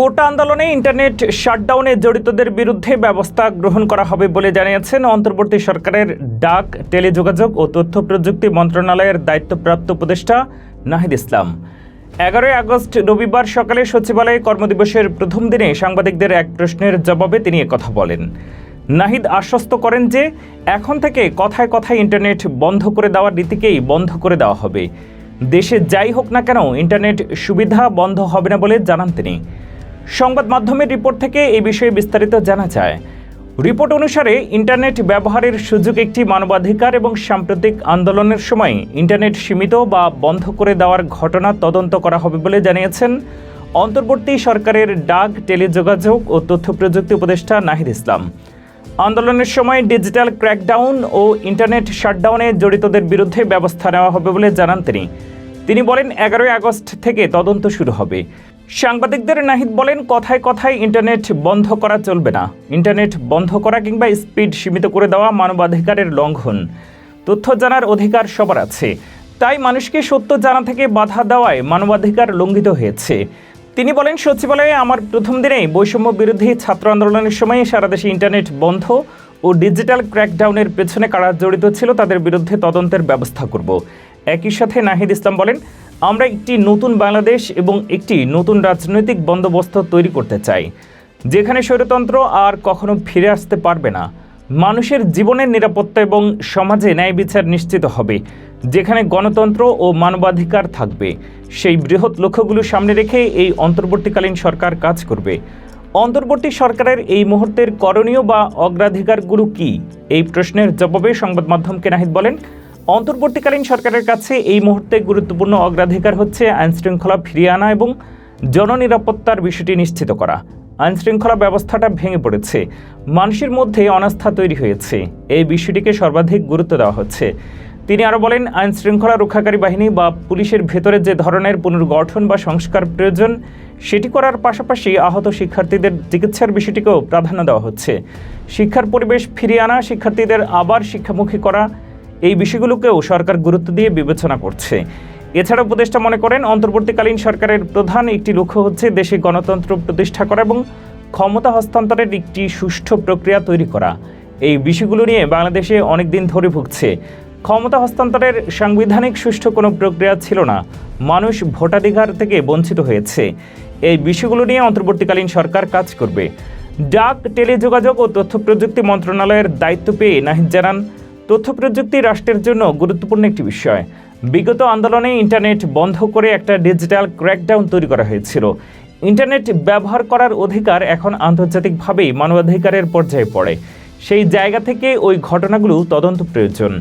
কোটা আন্দোলনে ইন্টারনেট শাটডাউনে জড়িতদের বিরুদ্ধে ব্যবস্থা গ্রহণ করা হবে বলে জানিয়েছেন অন্তর্বর্তী সরকারের ডাক, টেলিযোগাযোগ ও তথ্য প্রযুক্তি মন্ত্রণালয়ের দায়িত্বপ্রাপ্ত উপদেষ্টা নাহিদ ইসলাম। এগারোই আগস্ট রবিবার সকালে সচিবালয়ে কর্মদিবসের প্রথম দিনে সাংবাদিকদের এক প্রশ্নের জবাবে তিনি কথা বলেন। নাহিদ আশ্বস্ত করেন যে, এখন থেকে কথায় কথায় ইন্টারনেট বন্ধ করে দেওয়ার রীতিকেই বন্ধ করে দেওয়া হবে। দেশে যাই হোক না কেন, ইন্টারনেট সুবিধা বন্ধ হবে না বলে জানান তিনি। সংবাদ মাধ্যমের রিপোর্ট থেকে এই বিষয়ে বিস্তারিত জানা যায়। রিপোর্ট অনুসারে ইন্টারনেট ব্যবহারের সুযোগ একটি মানবাধিকার এবং সাম্প্রতিক আন্দোলনের সময় ইন্টারনেট সীমিত বা বন্ধ করে দেওয়ার ঘটনা তদন্ত করা হবে বলে জানিয়েছেন অন্তর্বর্তী সরকারের ডাক, টেলিযোগাযোগ ও তথ্য প্রযুক্তি উপদেষ্টা নাহিদ ইসলাম। আন্দোলনের সময় ডিজিটাল ক্র্যাকডাউন ও ইন্টারনেট শাটডাউনে জড়িতদের বিরুদ্ধে ব্যবস্থা নেওয়া হবে বলে জানান তিনি। তিনি বলেন, এগারোই আগস্ট থেকে তদন্ত শুরু হবে। সাংবাদিকদের নাহিদ বলেন, কথায় কথায় ইন্টারনেট বন্ধ করা চলবে না। ইন্টারনেট বন্ধ করা কিংবা স্পিড সীমিত করে দেওয়া মানবাধিকারের লঙ্ঘন। তথ্য জানার অধিকার সবার আছে। তাই মানুষকে সত্য জানা থেকে বাধা দেওয়ায় মানবাধিকার লঙ্ঘিত হয়েছে। তিনি বলেন, সচিবালয়ে আমার প্রথম দিনেই বৈষম্য বিরোধী ছাত্র আন্দোলনের সময় সারা দেশে ইন্টারনেট বন্ধ ও ডিজিটাল ক্র্যাকডাউনের পেছনে কারা জড়িত ছিল তাদের বিরুদ্ধে তদন্তের ব্যবস্থা করব। একই সাথে নাহিদ ইসলাম বলেন আমরা একটি নতুন বাংলাদেশ এবং একটি নতুন রাজনৈতিক বন্দোবস্ত তৈরি করতে চাই, যেখানে স্বৈরতন্ত্র আর কখনো ফিরে আসতে পারবে না। মানুষের জীবনের নিরাপত্তা এবং সমাজে ন্যায় বিচার নিশ্চিত হবে, যেখানে গণতন্ত্র ও মানবাধিকার থাকবে। সেই বৃহৎ লক্ষ্যগুলো সামনে রেখে এই অন্তর্বর্তীকালীন সরকার কাজ করবে। অন্তর্বর্তী সরকারের এই মুহূর্তের করণীয় বা অগ্রাধিকারগুলো কি? এই প্রশ্নের জবাবে সংবাদ মাধ্যমকে নাহিদ বলেন অন্তর্বর্তীকালীন সরকারের কাছে এই মুহূর্তে গুরুত্বপূর্ণ অগ্রাধিকার হচ্ছে আইনশৃঙ্খলা ফিরিয়ে আনা এবং জননিরাপত্তার বিষয়টি নিশ্চিত করা। আইনশৃঙ্খলা ব্যবস্থাটা ভেঙে পড়েছে। মানুষের মধ্যে অনাস্থা তৈরি হয়েছে। এই বিষয়টিকে সর্বাধিক গুরুত্ব দেওয়া হচ্ছে। তিনি আরও বলেন আইন শৃঙ্খলা রক্ষাকারী বাহিনী বা পুলিশের ভেতরে যে ধরনের পুনর্গঠন বা সংস্কার প্রয়োজন, সেটি করার পাশাপাশি আহত শিক্ষার্থীদের চিকিৎসার বিষয়টিকেও প্রাধান্য দেওয়া হচ্ছে। শিক্ষার পরিবেশ ফিরিয়ে আনা, শিক্ষার্থীদের আবার শিক্ষামুখী করা এই বিষয়গুলোকেও সরকার গুরুত্ব দিয়ে বিবেচনা করছে। এছাড়া উপদেষ্টা মনে করেন, অন্তর্বর্তীকালীন সরকারের প্রধান একটি লক্ষ্য হচ্ছে দেশে গণতন্ত্র প্রতিষ্ঠা করা এবং ক্ষমতা হস্তান্তরের একটি সুষ্ঠু প্রক্রিয়া তৈরি করা। এই বিষয়গুলো নিয়ে বাংলাদেশে অনেক দিন ধরে ভুগছে। ক্ষমতা হস্তান্তরের সাংবিধানিক সুষ্ঠু কোনো প্রক্রিয়া ছিল না। মানুষ ভোটাধিকার থেকে বঞ্চিত হয়েছে। এই বিষয়গুলো নিয়ে অন্তর্বর্তীকালীন সরকার কাজ করবে। ডাক, টেলিযোগাযোগ ও তথ্য প্রযুক্তি মন্ত্রণালয়ের দায়িত্ব পেয়ে নাহিদ জানান তথ্য প্রযুক্তি রাষ্ট্রের জন্য গুরুত্বপূর্ণ একটি বিষয়। বিগত আন্দোলনে ইন্টারনেট বন্ধ করে একটা ডিজিটাল ক্র্যাকডাউন তৈরি করা হয়েছিল। ইন্টারনেট ব্যবহার করার অধিকার এখন আন্তর্জাতিকভাবেই মানবাধিকারের পর্যায়ে পড়ে। সেই জায়গা থেকে ওই ঘটনাগুলো তদন্ত প্রয়োজন।